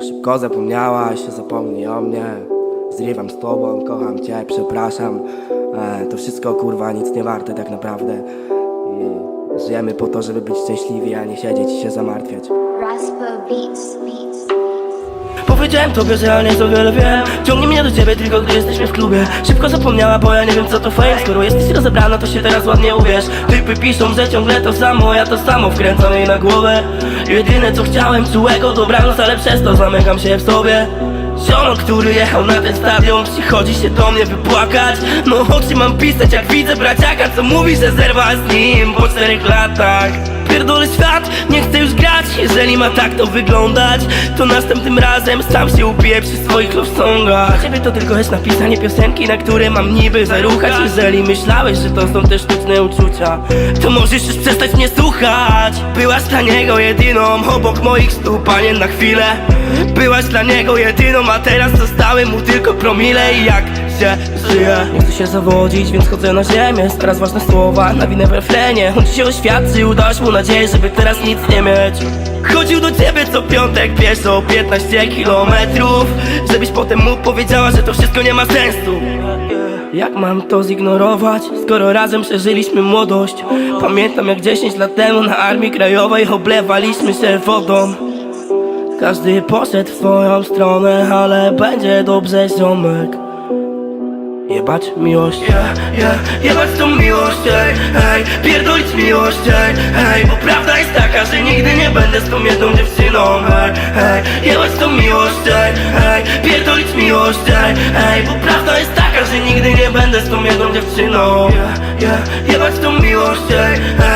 Szybko zapomniałaś, zapomnij o mnie. Zrywam z tobą, kocham cię, przepraszam. E, To wszystko kurwa nic nie warte tak naprawdę. Żyjemy po to, żeby być szczęśliwi, a nie siedzieć i się zamartwiać. Raspa Beats, Beats. Powiedziałem tobie, że ja nie za wiele wiem. Ciągnie mnie do ciebie tylko gdy jesteśmy w klubie. Szybko zapomniała, bo ja nie wiem co to fame. Skoro jesteś rozebrana, to się teraz ładnie uwierz. Typy piszą, że ciągle to samo Ja to samo wkręcam jej na głowę. Jedyne co chciałem, czułego dobranoc Ale przez to zamykam się w sobie. Ziomek, który jechał na ten stadion Przychodzi się do mnie wypłakać. No oczy mam pisać jak widzę braciaka Co mówi, że zerwa z nim po czterech latach Pierdolę świat, nie chcę już grać. Jeżeli ma tak to wyglądać To następnym razem sam się upiję przy swoich love songach. Dla ciebie to tylko jest napisanie piosenki Na które mam niby zaruchać. Jeżeli myślałeś, że to są te sztuczne uczucia To możesz już przestać mnie słuchać. Byłaś dla niego jedyną Obok moich stóp, panien na chwilę. Byłaś dla niego jedyną A teraz zostały mu tylko promile. I jak się żyje. Nie chcę się zawodzić, więc chodzę na ziemię. Teraz ważne słowa, nawinę w refrenie On ci się oświadczył, dałaś mu nadzieję, żeby teraz nic nie mieć. Chodził do ciebie co piątek pieszo 15 kilometrów. Żebyś potem mu powiedziała, że to wszystko nie ma sensu. Jak mam to zignorować, skoro razem przeżyliśmy młodość? Pamiętam jak 10 lat temu na Armii Krajowej oblewaliśmy się wodą. Każdy poszedł w swoją stronę, ale będzie dobrze ziomek Jebać miłość, yeah, yeah, jebać tą miłość, ej, ej Pierdolić miłość, ej, ej Bo prawda jest taka, że nigdy nie będę z tą jedną dziewczyną, ej, ej Jebać tą miłość, ej, ej Pierdolić miłość, ej, ej Bo prawda jest taka, że nigdy nie będę z tą jedną dziewczyną, yeah, yeah, jebać tą miłość, ej, ej